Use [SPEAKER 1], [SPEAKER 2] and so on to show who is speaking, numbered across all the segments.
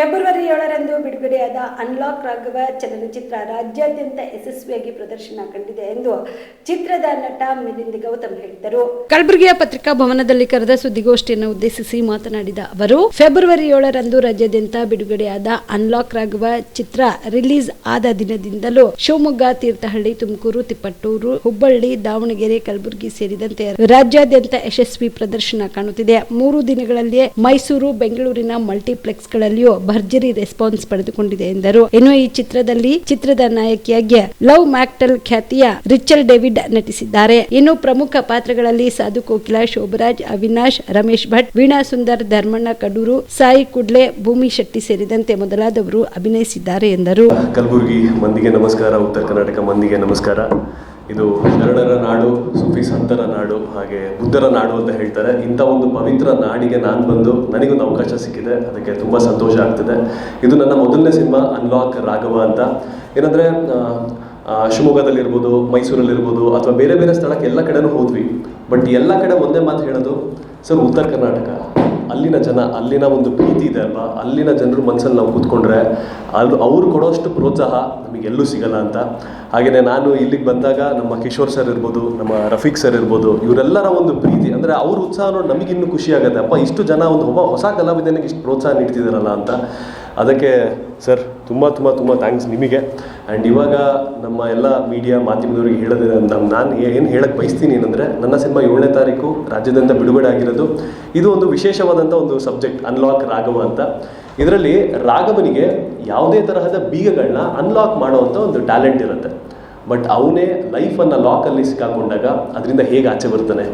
[SPEAKER 1] February ಏಳರಂದು ಬಿಡುಗಡೆಯಾದ unlock Raghava ಚಲನಚಿತ್ರ ರಾಜ್ಯಾದ್ಯಂತ ಯಶಸ್ವಿಯಾಗಿ ಪ್ರದರ್ಶನ ಕಂಡಿದೆ ಎಂದು ಚಿತ್ರದ ನಟ ಮಿಲಿಂದ್ ಗೌತಮ್ ಹೇಳಿದರು. ಕಲಬುರಗಿಯ ಪತ್ರಿಕಾ ಭವನದಲ್ಲಿ ಕರೆದ ಸುದ್ದಿಗೋಷ್ಠಿಯನ್ನು ಉದ್ದೇಶಿಸಿ ಮಾತನಾಡಿದ ಅವರು ಫೆಬ್ರವರಿ ಏಳರಂದು ರಾಜ್ಯಾದ್ಯಂತ ಬಿಡುಗಡೆಯಾದ ಅನ್ಲಾಕ್ ರಾಘವ ಚಿತ್ರ ರಿಲೀಸ್ ಆದ ದಿನದಿಂದಲೂ ಶಿವಮೊಗ್ಗ, ತೀರ್ಥಹಳ್ಳಿ, ತುಮಕೂರು, ತಿಪ್ಪಟ್ಟೂರು, ಹುಬ್ಬಳ್ಳಿ, ದಾವಣಗೆರೆ, ಕಲಬುರಗಿ ಸೇರಿದಂತೆ ರಾಜ್ಯಾದ್ಯಂತ ಯಶಸ್ವಿ ಪ್ರದರ್ಶನ ಕಾಣುತ್ತಿದೆ. ಮೂರು ದಿನಗಳಲ್ಲಿಯೇ ಮೈಸೂರು, ಬೆಂಗಳೂರಿನ ಮಲ್ಟಿಪ್ಲೆಕ್ಸ್ಗಳಲ್ಲಿಯೂ ಭರ್ಜರಿ ರೆಸ್ಪಾನ್ಸ್ ಪಡೆದುಕೊಂಡಿದೆ ಎಂದರು. ಇನ್ನು ಈ ಚಿತ್ರದಲ್ಲಿ ಚಿತ್ರದ ನಾಯಕಿಯಾಗಿ ಲವ್ ಮ್ಯಾಕ್ಟಲ್ ಖ್ಯಾತಿಯ ರಿಚಲ್ ಡೇವಿಡ್ ನಟಿಸಿದ್ದಾರೆ. ಇನ್ನು ಪ್ರಮುಖ ಪಾತ್ರಗಳಲ್ಲಿ ಸಾಧು ಕೋಕಿಲ, ಶೋಭರಾಜ್, ಅವಿನಾಶ್, ರಮೇಶ್ ಭಟ್, ವೀಣಾ ಸುಂದರ್, ಧರ್ಮಣ್ಣ ಕಡೂರು, ಸಾಯಿ ಕುಡ್ಲೆ, ಭೂಮಿ ಶೆಟ್ಟಿ ಸೇರಿದಂತೆ ಮೊದಲಾದವರು ಅಭಿನಯಿಸಿದ್ದಾರೆ ಎಂದರು.
[SPEAKER 2] ಕಲಬುರಗಿ ಮಂದಿಗೆ ನಮಸ್ಕಾರ, ಉತ್ತರ ಕರ್ನಾಟಕ ಮಂದಿಗೆ ನಮಸ್ಕಾರ. ಇದು ಶರಣರ ನಾಡು, ಸುಫಿ ಸಂತರ ನಾಡು, ಹಾಗೆ ಬುದ್ಧರ ನಾಡು ಅಂತ ಹೇಳ್ತಾರೆ. ಇಂಥ ಒಂದು ಪವಿತ್ರ ನಾಡಿಗೆ ನಾನು ಬಂದು ನನಗೊಂದು ಅವಕಾಶ ಸಿಕ್ಕಿದೆ. ಅದಕ್ಕೆ ತುಂಬ ಸಂತೋಷ ಆಗ್ತಿದೆ. ಇದು ನನ್ನ ಮೊದಲನೇ ಸಿನಿಮಾ ಅನ್ಲಾಕ್ ರಾಘವ ಅಂತ. ಏನಂದರೆ ಶಿವಮೊಗ್ಗದಲ್ಲಿರ್ಬೋದು, ಮೈಸೂರಲ್ಲಿರ್ಬೋದು, ಅಥವಾ ಬೇರೆ ಬೇರೆ ಸ್ಥಳಕ್ಕೆ ಎಲ್ಲ ಕಡೆನೂ ಹೋದ್ವಿ. ಬಟ್ ಎಲ್ಲ ಕಡೆ ಒಂದೇ ಮಾತು ಹೇಳೋದು, ಸರ್, ಉತ್ತರ ಕರ್ನಾಟಕ. ಅಲ್ಲಿನ ಜನ, ಅಲ್ಲಿನ ಒಂದು ಪ್ರೀತಿ ಇದೆ ಅಲ್ವಾ? ಅಲ್ಲಿನ ಜನರು ಮನಸ್ಸಲ್ಲಿ ನಾವು ಕೂತ್ಕೊಂಡ್ರೆ ಅಲ್ಲಿ ಅವ್ರು ಕೊಡೋಷ್ಟು ಪ್ರೋತ್ಸಾಹ ನಮಗೆ ಎಲ್ಲೂ ಸಿಗಲ್ಲ ಅಂತ. ಹಾಗೆಯೇ ನಾನು ಇಲ್ಲಿಗೆ ಬಂದಾಗ ನಮ್ಮ ಕಿಶೋರ್ ಸರ್ ಇರ್ಬೋದು, ನಮ್ಮ ರಫೀಕ್ ಸರ್ ಇರ್ಬೋದು, ಇವರೆಲ್ಲರ ಒಂದು ಪ್ರೀತಿ, ಅಂದರೆ ಅವ್ರ ಉತ್ಸಾಹ ನೋಡಿ ನಮಗಿನ್ನೂ ಖುಷಿ ಆಗುತ್ತೆ. ಅಪ್ಪ, ಇಷ್ಟು ಜನ ಒಂದು ಒಬ್ಬ ಹೊಸ ಕಲಾವಿದನಿಗೆ ಇಷ್ಟು ಪ್ರೋತ್ಸಾಹ ನೀಡ್ತಿದ್ದಾರಲ್ಲ ಅಂತ. ಅದಕ್ಕೆ ಸರ್ ತುಂಬ ತುಂಬ ತುಂಬ ಥ್ಯಾಂಕ್ಸ್ ನಿಮಗೆ. ಆ್ಯಂಡ್ ಇವಾಗ ನಮ್ಮ ಎಲ್ಲ ಮೀಡಿಯಾ ಮಾಧ್ಯಮದವರಿಗೆ ಹೇಳೋದು ನಮ್ಮ ನಾನು ಏನು ಹೇಳಕ್ಕೆ ಬಯಸ್ತೀನಿ ಏನಂದರೆ, ನನ್ನ ಸಿನಿಮಾ ಏಳನೇ ತಾರೀಕು ರಾಜ್ಯದಿಂದ ಬಿಡುಗಡೆ ಆಗಿರೋದು. ಇದು ಒಂದು ವಿಶೇಷವಾದಂಥ ಒಂದು ಸಬ್ಜೆಕ್ಟ್ ಅನ್ಲಾಕ್ ರಾಘವ ಅಂತ. ಇದರಲ್ಲಿ ರಾಘವನಿಗೆ ಯಾವುದೇ ತರಹದ ಬೀಗಗಳನ್ನ ಅನ್ಲಾಕ್ ಮಾಡೋವಂಥ ಒಂದು ಟ್ಯಾಲೆಂಟ್ ಇರುತ್ತೆ. ಬಟ್ ಅವನೇ ಲೈಫನ್ನು ಲಾಕಲ್ಲಿ ಸಿಕ್ಕಾಕೊಂಡಾಗ ಅದರಿಂದ ಹೇಗೆ ಆಚೆ ಬರ್ತಾನೆ?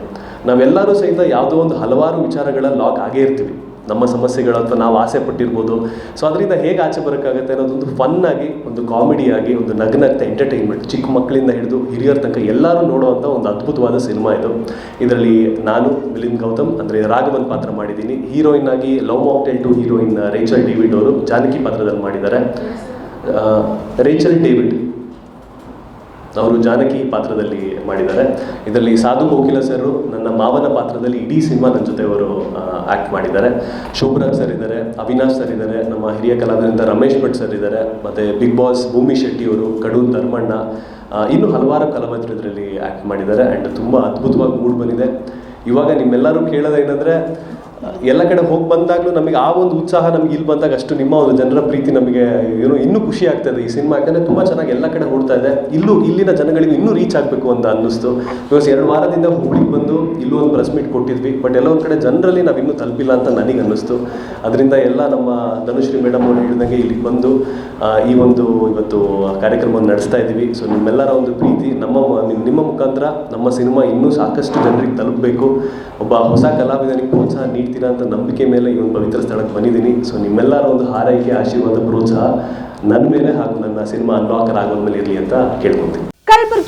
[SPEAKER 2] ನಾವೆಲ್ಲರೂ ಸಹಿತ ಯಾವುದೋ ಒಂದು ಹಲವಾರು ವಿಚಾರಗಳ ಲಾಕ್ ಆಗೇ ಇರ್ತೀವಿ. ನಮ್ಮ ಸಮಸ್ಯೆಗಳು ಅಥವಾ ನಾವು ಆಸೆ ಪಟ್ಟಿರ್ಬೋದು. ಸೊ ಅದರಿಂದ ಹೇಗೆ ಆಚೆ ಬರೋಕ್ಕಾಗುತ್ತೆ ಅನ್ನೋದೊಂದು ಫನ್ ಆಗಿ, ಒಂದು ಕಾಮಿಡಿಯಾಗಿ ಒಂದು ನಗ್ನಗ್ತ ಎಂಟರ್ಟೈನ್ಮೆಂಟ್ ಚಿಕ್ಕ ಮಕ್ಕಳಿಂದ ಹಿಡಿದು ಹಿರಿಯರ ತನಕ ಎಲ್ಲರೂ ನೋಡುವಂಥ ಒಂದು ಅದ್ಭುತವಾದ ಸಿನಿಮಾ ಇದು. ಇದರಲ್ಲಿ ನಾನು, ಮಿಲಿಂದ್ ಗೌತಮ್, ಅಂದರೆ ರಾಘವನ್ ಪಾತ್ರ ಮಾಡಿದ್ದೀನಿ. ಹೀರೋಯಿನ್ ಆಗಿ love mocktail two heroine Rachel David ಅವರು ಜಾನಕಿ ಪಾತ್ರದಲ್ಲಿ ಮಾಡಿದ್ದಾರೆ. ರೇಚಲ್ ಡೇವಿಡ್ ಅವರು ಜಾನಕಿ ಪಾತ್ರದಲ್ಲಿ ಮಾಡಿದ್ದಾರೆ. ಇದರಲ್ಲಿ ಸಾಧು ಕೋಕಿಲ ಸರ್ ನನ್ನ ಮಾವನ ಪಾತ್ರದಲ್ಲಿ ಇಡೀ ಸಿನಿಮಾ ನನ್ನ ಜೊತೆ ಅವರು ಆ್ಯಕ್ಟ್ ಮಾಡಿದ್ದಾರೆ. ಶೋಭರಾಜ್ ಸರ್ ಇದ್ದಾರೆ, ಅವಿನಾಶ್ ಸರ್ ಇದ್ದಾರೆ, ನಮ್ಮ ಹಿರಿಯ ಕಲಾವಿದರಿಂದ ರಮೇಶ್ ಭಟ್ ಸರ್ ಇದ್ದಾರೆ, ಮತ್ತು ಬಿಗ್ ಬಾಸ್ ಭೂಮಿ ಶೆಟ್ಟಿ ಅವರು ಕಡೂರು ಧರ್ಮಣ್ಣ ಇನ್ನು ಹಲವಾರು ಕಲಾವಿದರು ಇದರಲ್ಲಿ ಆ್ಯಕ್ಟ್ ಮಾಡಿದ್ದಾರೆ. ಆ್ಯಂಡ್ ತುಂಬ ಅದ್ಭುತವಾಗಿ ಮೂಡ್ ಬಂದಿದೆ. ಇವಾಗ ನಿಮ್ಮೆಲ್ಲರೂ ಕೇಳೋದೇನೆಂದರೆ ಎಲ್ಲ ಕಡೆ ಹೋಗಿ ಬಂದಾಗಲೂ ನಮಗೆ ಆ ಒಂದು ಉತ್ಸಾಹ ನಮ್ಗೆ ಇಲ್ಲಿ ಬಂದಾಗ ಅಷ್ಟು ನಿಮ್ಮ ಒಂದು ಜನರ ಪ್ರೀತಿ ನಮಗೆ, ಏನೋ ಇನ್ನೂ ಖುಷಿ ಆಗ್ತದೆ ಈ ಸಿನಿಮಾ. ಯಾಕಂದರೆ ತುಂಬ ಚೆನ್ನಾಗಿ ಎಲ್ಲ ಕಡೆ ಓಡ್ತಾ ಇದೆ. ಇಲ್ಲೂ, ಇಲ್ಲಿನ ಜನಗಳಿಗೆ ಇನ್ನೂ ರೀಚ್ ಆಗಬೇಕು ಅಂತ ಅನ್ನಿಸ್ತು. ಬಿಕಾಸ್ ಎರಡು ವಾರದಿಂದ ಹುಬ್ಳಿಗೆ ಬಂದು ಇಲ್ಲೂ ಒಂದು ಪ್ರೆಸ್ ಮೀಟ್ ಕೊಟ್ಟಿದ್ವಿ. ಬಟ್ ಎಲ್ಲ ಒಂದು ಕಡೆ ಜನರಲ್ಲಿ ನಾವು ಇನ್ನೂ ತಲುಪಿಲ್ಲ ಅಂತ ನನಗೆ ಅನ್ನಿಸ್ತು. ಅದರಿಂದ ಎಲ್ಲ ನಮ್ಮ ಧನುಶ್ರೀ ಮೇಡಮ್ ಅವರು ಹೇಳಿದಂಗೆ ಇಲ್ಲಿಗೆ ಬಂದು ಈ ಒಂದು ಇವತ್ತು ಕಾರ್ಯಕ್ರಮವನ್ನು ನಡೆಸ್ತಾ ಇದ್ದೀವಿ. ಸೊ ನಿಮ್ಮೆಲ್ಲರ ಒಂದು ಪ್ರೀತಿ, ನಮ್ಮ ನಿಮ್ಮ ಮುಖಾಂತರ ನಮ್ಮ ಸಿನಿಮಾ ಇನ್ನೂ ಸಾಕಷ್ಟು ಜನರಿಗೆ ತಲುಪಬೇಕು. ಒಬ್ಬ ಹೊಸ ಕಲಾವಿದನಿಗೆ ಪ್ರೋತ್ಸಾಹ ನೀಡ್ತೀರಾ ಅಂತ ನಂಬಿಕೆ ಮೇಲೆ ಈ ಒಂದು ಪವಿತ್ರ ಸ್ಥಳಕ್ಕೆ ಬಂದಿದ್ದೀನಿ. ಸೊ ನಿಮ್ಮೆಲ್ಲರ ಒಂದು ಹಾರೈಕೆ, ಆಶೀರ್ವಾದ ಪ್ರೋತ್ಸಾಹ ನನ್ನ ಮೇಲೆ ಹಾಗೂ ನನ್ನ ಸಿನಿಮಾ ಅನ್ಲಾಕರ್ ಆಗೋದ್ಮೇಲೆ ಇರಲಿ ಅಂತ ಕೇಳ್ಕೊತೀನಿ.